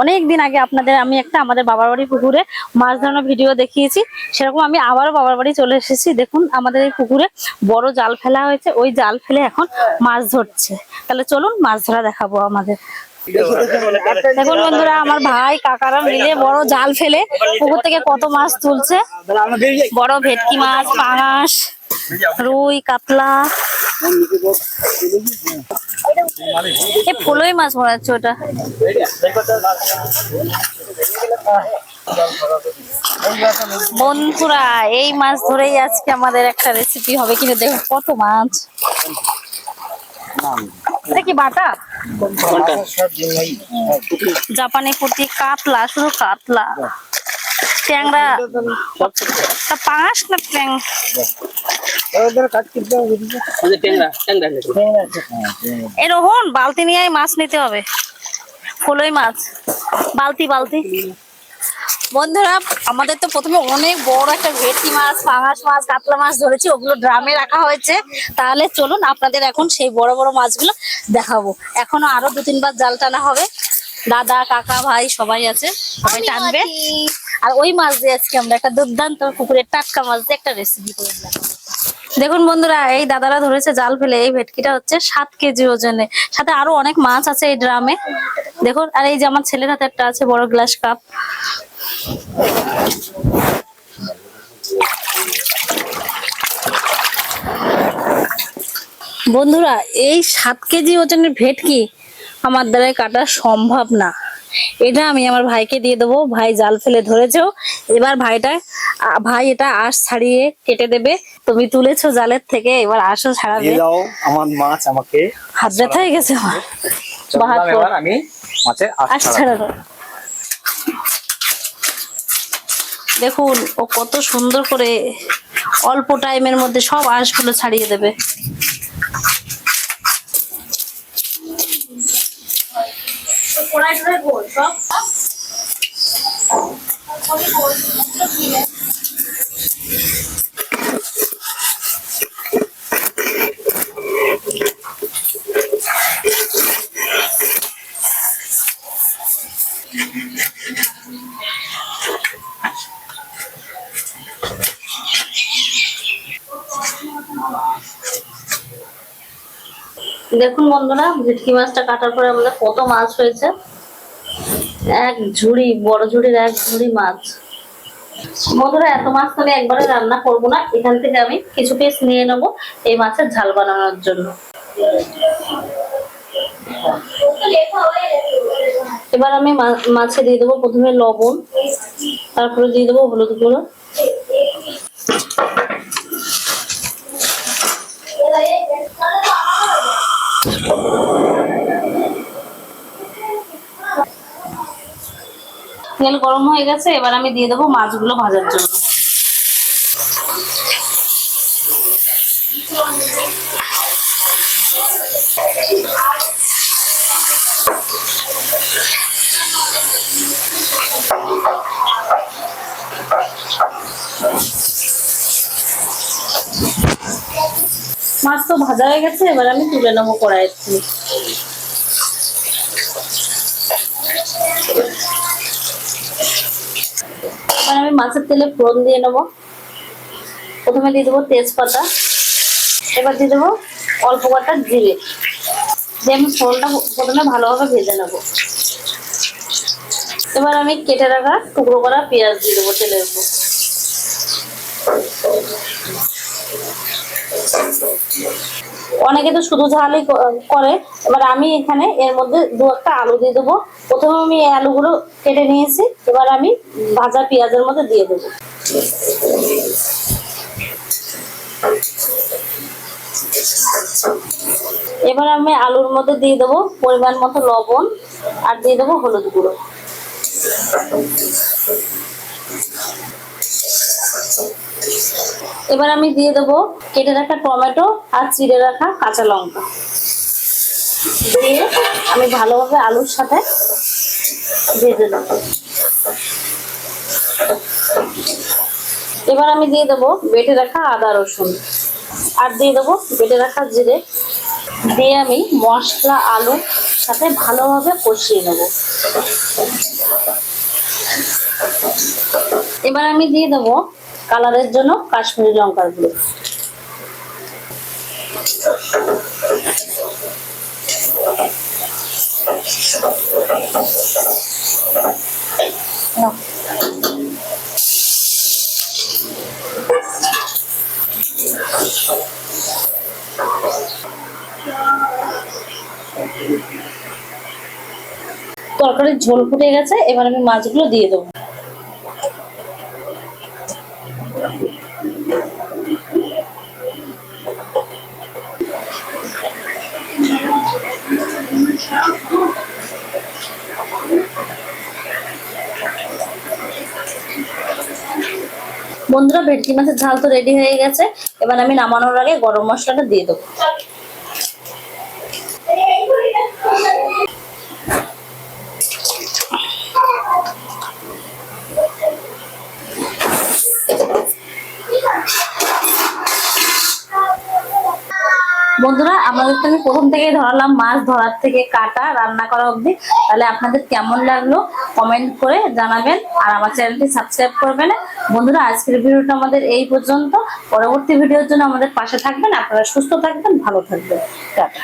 অনেক দিন আগে আপনাদের, আমি একটা আমাদের বাবার বাড়ি পুকুরে মাছ ধরানোর ভিডিও দেখিয়েছি। সেরকম আমি আবারও বাবার বাড়ি চলে এসেছি। দেখুন, আমাদের এই পুকুরে বড় জাল ফেলা হয়েছে। ওই জাল ফেলে এখন মাছ ধরছে। তাহলে চলুন মাছ ধরা দেখাবো আমাদের। দেখুন বন্ধুরা, আমার ভাই, কাকারা মিলে বড় জাল ফেলে পুকুর থেকে কত মাছ তুলছে। বড় ভেটকি মাছ, পাঙাশ, রুই, কাতলা। এ ফুলই মাছ হচ্ছে ওটা। বন্ধুরা এই মাছ ধরেই আজকে আমাদের একটা রেসিপি হবে। কিন্তু দেখো কত মাছ। এটা কি বাটা? জাপানি পুঁটি কাতলা শুধু কাতলা। ট্যাংরা পাঁচ না ট্যাং? এই রোহন বালতি নিয়ে মাছ নিতে হবে। ফুলই মাছ। বালতি বালতি। বন্ধুরা আমাদের তো প্রথমে অনেক বড় একটা ভেটকি মাছ পাঙাশ মাছ কাতলা মাছ ধরেছি ওগুলো ড্রামে রাখা হয়েছে। তাহলে চলুন আপনাদের এখন সেই বড় বড় মাছগুলো দেখাবো। এখনও আরও দু তিনবার জাল টানা হবে। দাদা কাকা ভাই সবাই আছে। সবাই টানবে। আর ওই মাছ দিয়ে আজকে আমরা একটা দুর্দান্ত পুকুরের টাটকা মাছ দিয়ে একটা রেসিপি করে দেখাবো। দেখুন বন্ধুরা, এই দাদারা ধরেছে জাল ফেলে, এই ভেটকিটা হচ্ছে সাত কেজি ওজনে। সাথে আরও অনেক মাছ আছে এই ড্রামে। দেখুন, আর এই যে আমার ছেলের হাতে একটা আছে, বড় গ্লাস কাপ। বন্ধুরা, এই সাত কেজি ওজনের ভেটকি আমার দ্বারা কাটা সম্ভব না। এটা আমি আমার ভাইকে দিয়ে দেবো। ভাই জাল ফেলে ধরেছেও এবার ভাইটা ভাই এটা আঁশ ছাড়িয়ে কেটে দেবে। তুমি তুলেছো জালের থেকে এবার আঁশও ছাড়াবে। আমার মাছ আমাকে। হাত ব্যথা হয়ে গেছে আমার। আমি আঁশ ছাড়াবো। দেখুন ও কত সুন্দর করে অল্প টাইমের মধ্যে সব আঁশগুলো ছাড়িয়ে দেবে। কড়াই ধরে গোল সব? দেখুন বন্ধুরা, ভেটকি মাছটা কাটার পরে আমাদের কত মাছ হয়েছে। এক ঝুড়ি, বড় ঝুড়ির এক ঝুড়ি মাছ। বন্ধুরা, এত মাছ আমি একবারে রান্না করব না। এখান থেকে আমি কিছু পিস নিয়ে নেব এই মাছের ঝাল বানানোর জন্য। এবার আমি মাছে দিয়ে দেবো প্রথমে লবণ, তারপরে দিয়ে দেবো হলুদ গুঁড়ো। তেল গরম হয়ে গেছে, এবার আমি দিয়ে দেবো মাছগুলো ভাজার জন্য। মাছ তো ভাজা হয়ে গেছে, এবার আমি তুলে নেব কড়াই থেকে এবার আমি মাছের তেলে ফোড়ন দিয়ে নেব। প্রথমে দিয়ে দেবো তেজপাতা। এবার দিয়ে দেবো অল্প কটা জিরে। দিয়ে আমি ফোড়নটা প্রথমে ভালোভাবে ভেজে নেব। এবার আমি কেটে রাখা টুকরো করা পেঁয়াজ দিয়ে দেবো তেলের উপর। অনেকে তো শুধু ঝালই করে, এবার আমি এখানে এর মধ্যে দু একটা আলু দিয়ে দেবো। প্রথমে আমি এই আলুগুলো কেটে নিয়েছি, এবার আমি ভাজা পেঁয়াজের মধ্যে দিয়ে দেবো। এবার আমি আলুর মধ্যে দিয়ে দেবো পরিমাণ মতো লবণ, আর দিয়ে দেবো হলুদ গুঁড়ো। এবার আমি দিয়ে দেবো কেটে রাখা টমেটো আর চিড়ে রাখা কাঁচা লঙ্কা। দিয়ে আমি ভালোভাবে আলুর সাথে ভেজে দেবো এবার আমি দিয়ে দেবো বেটে রাখা আদা রসুন। আর দিয়ে দেবো বেটে রাখা জিরে। দিয়ে আমি মশলা, আলু সাথে ভালোভাবে কষিয়ে নেব। এবার আমি দিয়ে দেবো কালারের জন্য কাশ্মীরি লঙ্কার গুঁড়ো। তরকারির ঝোল ফুটে গেছে এবার আমি মাছগুলো দিয়ে দেবো। বন্ধুরা ভেটকি মাছের ঝাল তো রেডি হয়ে গেছে। এবার আমি নামানোর আগে গরম মশলাটা দিয়ে দেবো। বন্ধুরা আমাদের তো আমি প্রথম থেকে ধরালাম মাছ ধরার থেকে কাটা, রান্না করা অবধি। তাহলে আপনাদের কেমন লাগল কমেন্ট করে জানাবেন আর আমার চ্যানেলটি সাবস্ক্রাইব করবেন। বন্ধুরা, আজকের ভিডিওটা আমাদের এই পর্যন্ত। পরবর্তী ভিডিওর জন্য আমাদের পাশে থাকবেন। আপনারা সুস্থ থাকবেন, ভালো থাকবেন। টাটা।